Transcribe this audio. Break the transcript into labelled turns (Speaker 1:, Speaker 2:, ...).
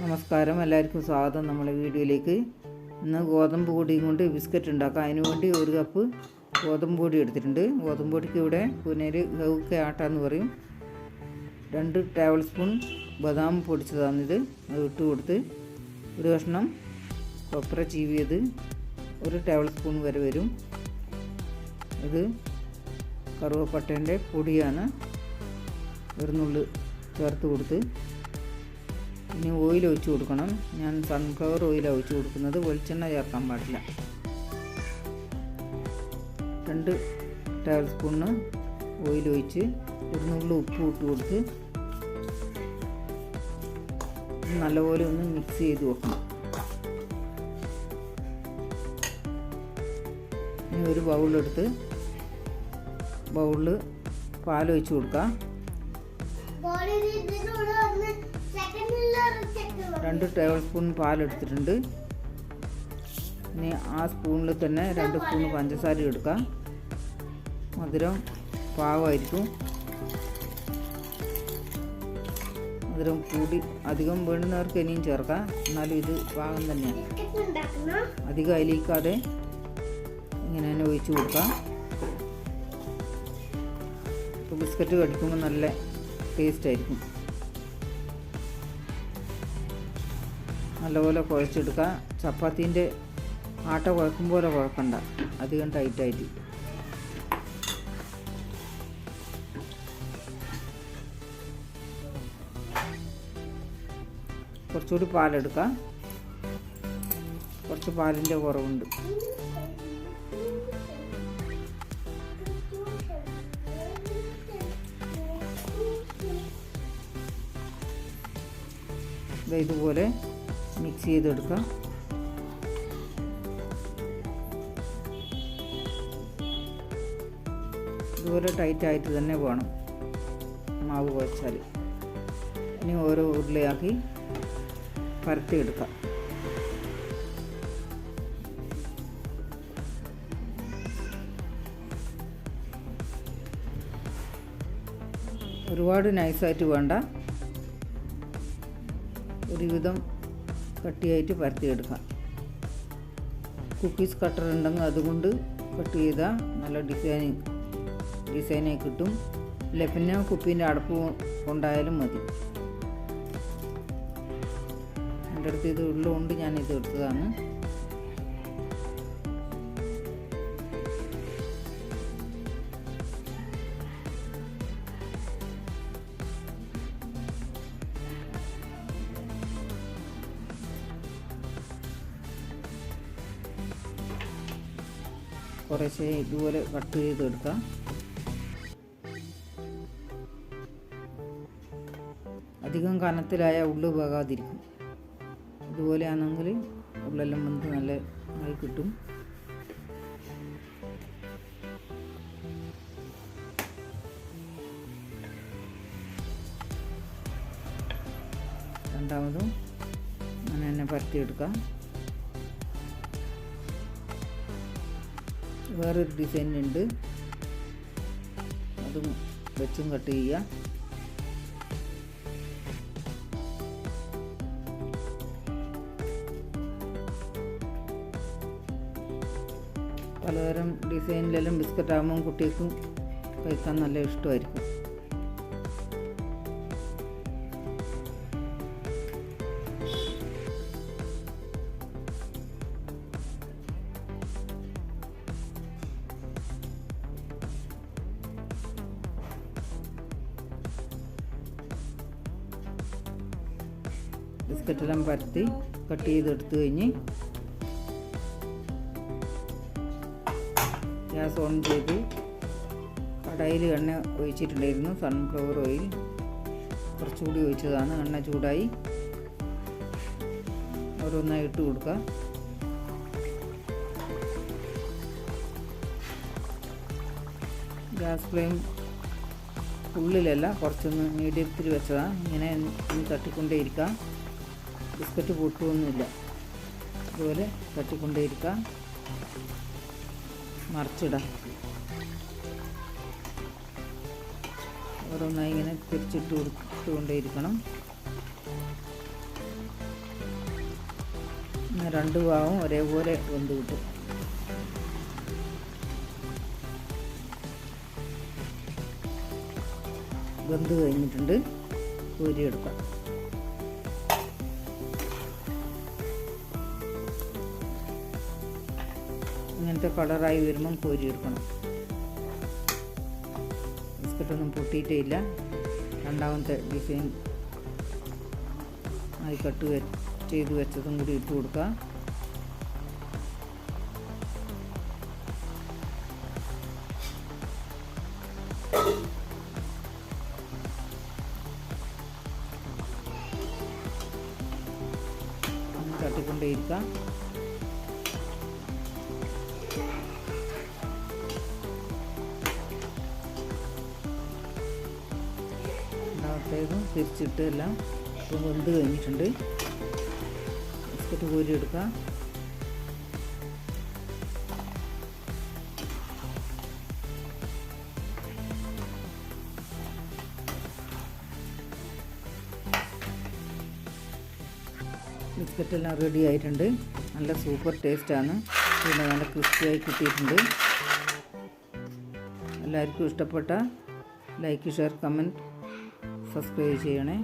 Speaker 1: നമസ്കാരം. എല്ലാവർക്കും സ്വാഗതം നമ്മളെ വീഡിയോയിലേക്ക്. ഇന്ന് ഗോതമ്പ് പൊടിയും കൊണ്ട് ബിസ്ക്കറ്റ് ഉണ്ടാക്കാം. അതിന് വേണ്ടി ഒരു കപ്പ് ഗോതമ്പ് പൊടി എടുത്തിട്ടുണ്ട്. ഗോതമ്പ് പൊടിക്ക് ഇവിടെ പുനര് ഗൗക്കെ ആട്ട എന്ന് പറയും. രണ്ട് ടേബിൾ സ്പൂൺ ബദാം പൊടിച്ചതാണിത് അത് ഇട്ട് കൊടുത്ത് ഒരു കഷ്ണം കൊപ്ര ചീവിയത് ഒരു ടേബിൾ സ്പൂൺ വരെ വരും. ഇത് കറുവപ്പട്ടേന്റെ പൊടിയാണ്. ഒരു നുള്ളു ചേർത്ത് കൊടുത്ത് ഇനി ഓയിൽ ഒഴിച്ചു കൊടുക്കണം. ഞാൻ സൺഫ്ലവർ ഓയിൽ ഒഴിച്ചു കൊടുക്കുന്നത്. വെളിച്ചെണ്ണ ചേർക്കാൻ പാടില്ല. രണ്ട് ടേബിൾ സ്പൂണ് ഓയിൽ ഒഴിച്ച് ഒരു ഉപ്പ് ഇട്ട് കൊടുത്ത് നല്ലപോലെ ഒന്ന് മിക്സ് ചെയ്ത് വെക്കണം. ഇനി ഒരു ബൗളെടുത്ത് ബൗളിൽ പാലൊഴിച്ച് കൊടുക്കാം. രണ്ട് ടേബിൾ സ്പൂൺ പാലെടുത്തിട്ടുണ്ട്. ഇനി ആ സ്പൂണിൽ തന്നെ രണ്ട് സ്പൂൺ പഞ്ചസാര എടുക്കാം. മധുരം പാകമായിരിക്കും. മധുരം കൂടി അധികം വേണ്ടുന്നവർക്ക് ഇനിയും ചേർക്കാം. എന്നാലും ഇത് പാകം തന്നെയാണ്. അധികം അലിയിക്കാതെ ഇങ്ങനെ തന്നെ ഒഴിച്ച് കൊടുക്കാം. ബിസ്ക്കറ്റ് കടിക്കുമ്പോൾ നല്ല ടേസ്റ്റ് ആയിരിക്കും. നല്ലപോലെ കുഴച്ചെടുക്കുക. ചപ്പാത്തീന്റെ ആട്ട കുഴക്കും പോലെ കുഴക്കണ്ട. അധികം ടൈറ്റായിട്ട് കുറച്ചുകൂടി പാലെടുക്കാം. കുറച്ച് പാലിന്റെ കുറവുണ്ട്. ഇതുപോലെ മിക്സ് ചെയ്ത് കൊടുക്കുക ഇതുപോലെ ടൈറ്റായിട്ട് തന്നെ വേണം. മാവ് കുഴച്ചാൽ ഇനി ഓരോ ഉരുളയാക്കി പരത്തിയെടുക്കാം. ഒരുപാട് നൈസായിട്ട് വേണ്ട. ഒരുവിധം കട്ടിയായിട്ട് പരത്തിയെടുക്കാം. കുക്കീസ് കട്ടർ ഉണ്ടെങ്കിൽ അതുകൊണ്ട് കട്ട് ചെയ്താൽ നല്ല ഡിസൈൻ ഡിസൈനായി കിട്ടും. അല്ലെ പിന്നെ കുപ്പീന്റെ അടപ്പ് കൊണ്ടായാലും മതി. എന്റെ അടുത്ത് ഇത് ഉള്ളതുകൊണ്ട് ഞാൻ ഇത് എടുത്തതാണ്. കുറേശ്ശെ ഇതുപോലെ കട്ട് ചെയ്തെടുക്കാം അധികം കനത്തിലായ ഉള്ളു പോകാതിരിക്കും. ഇതുപോലെയാണെങ്കിൽ ഉള്ളെല്ലാം വന്ന് നല്ല ആയി കിട്ടും. രണ്ടാമതും അങ്ങനെ തന്നെ പരത്തിയെടുക്കാം വേറൊരു ഡിസൈൻ ഉണ്ട് അതും വെച്ചും കട്ട് ചെയ്യുക. പലതരം ഡിസൈനിലെല്ലാം ബിസ്ക്കറ്റ് ആകുമ്പം കുട്ടികൾക്കും കഴിക്കാൻ നല്ല ഇഷ്ടമായിരിക്കും. ബിസ്ക്കറ്റെല്ലാം പരത്തി കട്ട് ചെയ്തെടുത്ത് കഴിഞ്ഞ് ഗ്യാസ് ഓൺ ചെയ്ത് കടയിൽ എണ്ണ ഒഴിച്ചിട്ടുണ്ടായിരുന്നു സൺഫ്ലവർ ഓയിൽ കുറച്ചുകൂടി ഒഴിച്ചതാണ് എണ്ണ ചൂടായി. ഓരോന്നായി ഇട്ട് കൊടുക്കുക. ഗ്യാസ് ഫ്ലെയിം ഉള്ളിലല്ല കുറച്ചൊന്ന് മീഡിയത്തിൽ വെച്ചതാണ് ഇങ്ങനെ ഒന്ന് തട്ടിക്കൊണ്ടേയിരിക്കാം ബിസ്ക്കറ്റ് പൊട്ടുമൊന്നുമില്ല അതുപോലെ തട്ടിക്കൊണ്ടേയിരിക്കാം. മറിച്ചിടാം. ഓരോന്നായി ഇങ്ങനെ തിരിച്ചിട്ട് കൊടുത്തുകൊണ്ടേയിരിക്കണം രണ്ട് ഭാഗവും ഒരേപോലെ വെന്ത് കിട്ടും. വെന്ത് കഴിഞ്ഞിട്ടുണ്ട്. കോരിയെടുക്കാം ഇങ്ങനത്തെ കളറായി വരുമ്പം കോരിയെടുക്കണം ബിസ്ക്കറ്റൊന്നും പൊട്ടിയിട്ടേ ഇല്ല. രണ്ടാമത്തെ ഡിസൈൻ ആയി കട്ട് ചെയ്ത് വെച്ചതും കൂടി ഇട്ട് കൊടുക്കുക ഒന്ന് തട്ടിക്കൊണ്ടേയിരിക്കാം തിരിച്ചിട്ട് എല്ലാം ഇപ്പം വെന്ത് കഴിഞ്ഞിട്ടുണ്ട്. ബിസ്ക്കറ്റ് കോരി എടുക്കാം. ബിസ്ക്കറ്റ് എല്ലാം റെഡി ആയിട്ടുണ്ട്. നല്ല സൂപ്പർ ടേസ്റ്റാണ്. പിന്നെ നല്ല ക്രിസ്പിയായി കിട്ടിയിട്ടുണ്ട്. എല്ലാവർക്കും ഇഷ്ടപ്പെട്ട ലൈക്ക് ഷെയർ കമന്റ് സബ്സ്ക്രൈബ് ചെയ്യണേ.